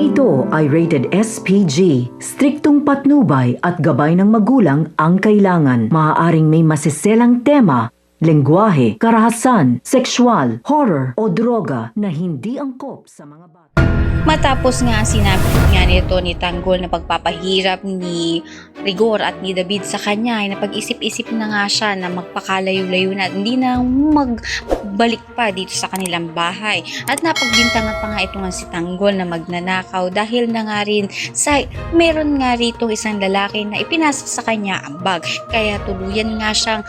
ito ay rated SPG. Striktong patnubay at gabay ng magulang ang kailangan. Maaaring may masiselang tema, lengguwahe, karahasan, sexual, horror o droga na hindi angkop sa mga bata. Matapos nga sinabi nga nito ni Tanggol na pagpapahirap ni Rigor at ni David sa kanya ay napag-isip-isip na nga siya na magpakalayo-layo na hindi na magbalik pa dito sa kanilang bahay. At napagbintangan pa nga ito nga si Tanggol na magnanakaw dahil na nga rin sa meron nga rito isang lalaki na ipinasa sa kanya ang bag. Kaya tuluyan nga siyang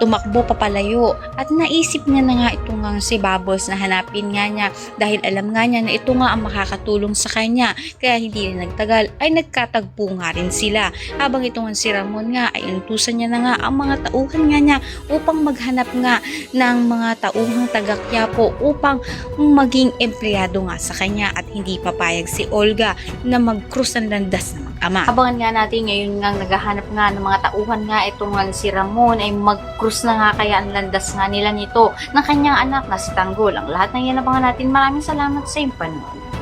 tumakbo papalayo at naisip niya na nga ito nga si Bubbles na hanapin nga niya. Dahil alam nga niya na ito nga ang makakatulong sa kanya. Kaya hindi rin nagtagal ay nagkatagpo nga rin sila. Habang ito nga si Ramon nga ay intusan niya na nga ang mga tauhan nga niya upang maghanap nga ng mga tauhang taga Quiapo upang maging empleyado nga sa kanya. At hindi papayag si Olga na mag-cruise ng landas na mag-ama. Abangan nga natin ngayon nga naghahanap nga ng mga tauhan nga itong nga si Ramon ay mag-cruise na nga kaya ang landas nga nila nito ng kanyang anak na si Tanggol. Ang lahat ng yan abangan natin. Maraming salamat sa iyong panonood.